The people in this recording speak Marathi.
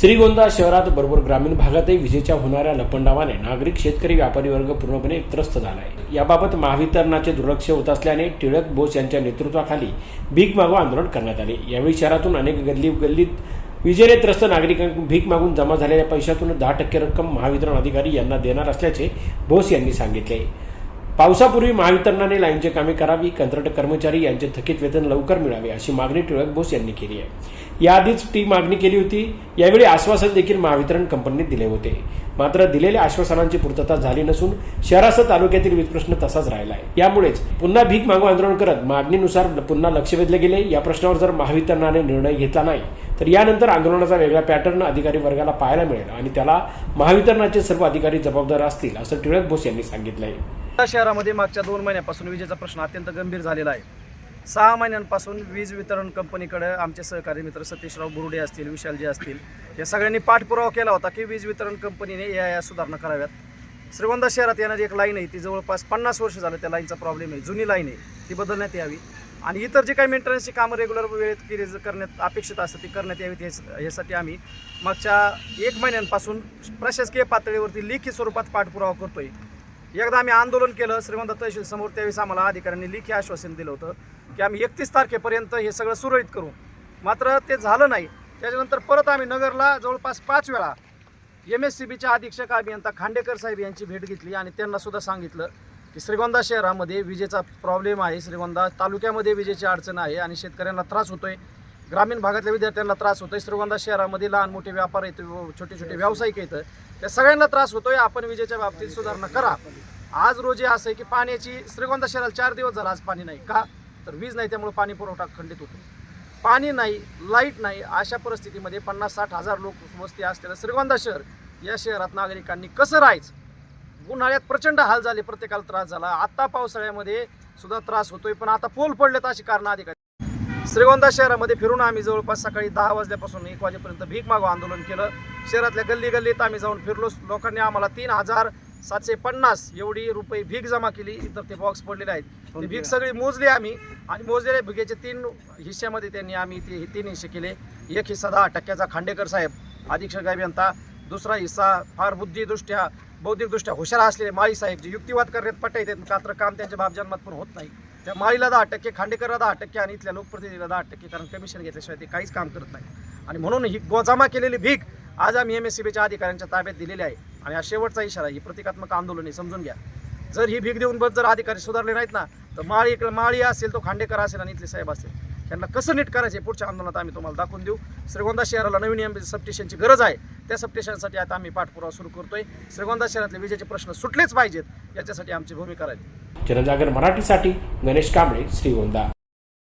श्रीगोंदा शहरात बरोबर ग्रामीण भागातही विजेच्या होणाऱ्या लपंडावाने नागरिक शेतकरी व्यापारी वर्ग पूर्णपणे त्रस्त झाला आहे याबाबत महावितरणाचे दुर्लक्ष होत असल्याने टिळक बोस यांच्या नेतृत्वाखाली भीक मागो आंदोलन करण्यात आले. यावेळी शहरातून अनेक गल्ली गल्लीत विजेने त्रस्त नागरिकांकडून भीक मागून जमा झालेल्या पैशातून दहा टक्के रक्कम महावितरण अधिकारी यांना देणार असल्याचे बोस यांनी सांगितले. पावसापूर्वी महावितरणाने लाईनचे कामे करावी कंत्राट कर्मचारी यांचे थकीत वेतन लवकर मिळावे अशी मागणी टिळक बोस यांनी केली आहे. याआधीच ती मागणी केली होती. यावेळी आश्वासन देखील महावितरण कंपनीने दिले होते. मात्र दिलेल्या आश्वासनांची पूर्तता झाली नसून शहरासह तालुक्यातील वीज प्रश्न तसाच राहिला आहे. यामुळेच पुन्हा भीक मागू आंदोलन करत मागणीनुसार पुन्हा लक्ष वेधले गेले. या प्रश्नावर जर महावितरणाने निर्णय घेतला नाही तर यानंतर आंदोलनाचा वेगळा पॅटर्न अधिकारी वर्गाला पाहायला मिळेल आणि त्याला महावितरणाचे सर्व अधिकारी जबाबदार असतील असं टिळक बोस यांनी सांगितलं आहे शहरामध्ये मागच्या दोन महिन्यापासून विजेचा प्रश्न अत्यंत गंभीर झालेला आहे. सहा महिन्यांपासून वीज वितरण कंपनीकडे आमचे सहकारी मित्र सतीशराव बुरुडे असतील विशालजी असतील या सगळ्यांनी पाठपुरावा केला होता की वीज वितरण कंपनीने या या सुधारणा कराव्यात. श्रीगोंदा शहरात येणारी एक लाईन आहे ती जवळपास पन्नास वर्ष झालं त्या लाईनचा प्रॉब्लेम आहे. जुनी लाईन आहे ती बदलण्यात यावी. आणि इतर जे काही मेंटेनन्सची कामं रेग्युलर वेळेत केली ज- करण्यात अपेक्षित असतं ती करण्यात यावीत हे यासाठी आम्ही मागच्या एक महिन्यांपासून प्रशासकीय पातळीवरती लेखी स्वरूपात पाठपुरावा करतोय. एकदा आम्ही आंदोलन केलं श्रीमंत तहसील समोर त्यावेळेस आम्हाला अधिकाऱ्यांनी लेखी आश्वासन दिलं होतं की आम्ही एकतीस तारखेपर्यंत हे सगळं सुरळीत करू. मात्र ते झालं नाही. त्याच्यानंतर परत आम्ही नगरला जवळपास पाच वेळा एम एस सी बीच्या अधीक्षक अभियंता खांडेकर साहेब यांची भेट घेतली आणि त्यांना सुद्धा सांगितलं की श्रीगोंदा शहरामध्ये विजेचा प्रॉब्लेम आहे. श्रीगोंदा तालुक्यामध्ये विजेची अडचण आहे आणि शेतकऱ्यांना त्रास होतोय. ग्रामीण भागातल्या विद्यार्थ्यांना त्रास होतोय. श्रीगोंदा शहरामध्ये लहान मोठे व्यापार आहेत छोटे छोटे व्यावसायिक आहेत त्या सगळ्यांना त्रास होतोय. आपण विजेच्या बाबतीत सुधारणा करा. आज रोजी असं आहे की पाण्याची श्रीगोंदा शहराला चार दिवस झाला आज पाणी नाही. का? तर वीज नाही त्यामुळे पाणी पुरवठा खंडित होतो. पाणी नाही लाइट नाही अशा परिस्थितीमध्ये पन्नास साठ हजार लोक वस्ती असलेलं श्रीगोंदा शहर या शहरात नागरिकांनी कसं राहायचं? उन्हाळ्यात प्रचंड हाल झाले प्रत्येकाला त्रास झाला. आता पावसाळ्यामध्ये सुद्धा त्रास होतोय पण आता पोल पडलेत अशी कारणं अधिकारी श्रीगोंदा शहरामध्ये फिरून आम्ही जवळपास सकाळी दहा वाजल्यापासून एक वाजेपर्यंत भीक मागो आंदोलन केलं. शहरातल्या गल्ली गल्लीत आम्ही जाऊन फिरलो. लोकांनी आम्हाला तीन हजार सातशे पन्नास एवढी रुपये भीक जमा केली. इतर ते बॉक्स पडलेले आहेत. ते भीक सगळी मोजली आम्ही आणि मोजलेल्या भिकेचे तीन हिश्श्यामध्ये त्यांनी आम्ही ते तीन हिस्से केले. एक हिस्सा दहा टक्क्याचा खांडेकर साहेब अधीक्षक अभियंता दुसरा हिस्सा फार बुद्धिदृष्ट्या बौद्धिकदृष्ट्या हुशार असलेले माळी साहेब जे युक्तिवाद करण्यात पट्टा येतात. मात्र काम त्यांच्या बापजन्मात पण होत नाही. त्या माळीला दहा टक्के खांडेकरला दहा टक्के आणि इथल्या लोकप्रतिनिधीला दहा टक्के कारण कमिशन घेतल्याशिवाय ते काहीच काम करत नाही. आणि म्हणून ही गो जमा केलेली भीक आज आम्ही एम एस सी बीच्या अधिकाऱ्यांच्या ताब्यात दिलेली आहे. आणि हा शेवटचा इशारा ही प्रतिकात्मक आंदोलन आहे समजून घ्या. जर ही भीक देऊन बस जर अधिकारी सुधारले नाहीत ना तर माळी माळी असेल तो खांडेकर असेल आणि इथले साहेब असेल. त्यांना कसं नीट करायचं पुढच्या आंदोलनात आम्ही तुम्हाला दाखवून देऊ. श्रीगोंदा शहराला नवीन एम सबस्टेशनची गरज आहे. त्या सबस्टेशनसाठी आता आम्ही पाठपुरावा सुरू करतोय. श्रीगोंदा शहरातले विजेचे प्रश्न सुटलेच पाहिजेत. याच्यासाठी आमची भूमिका राहील. जनजागर मराठीसाठी गणेश कांबळे श्रीगोंदा.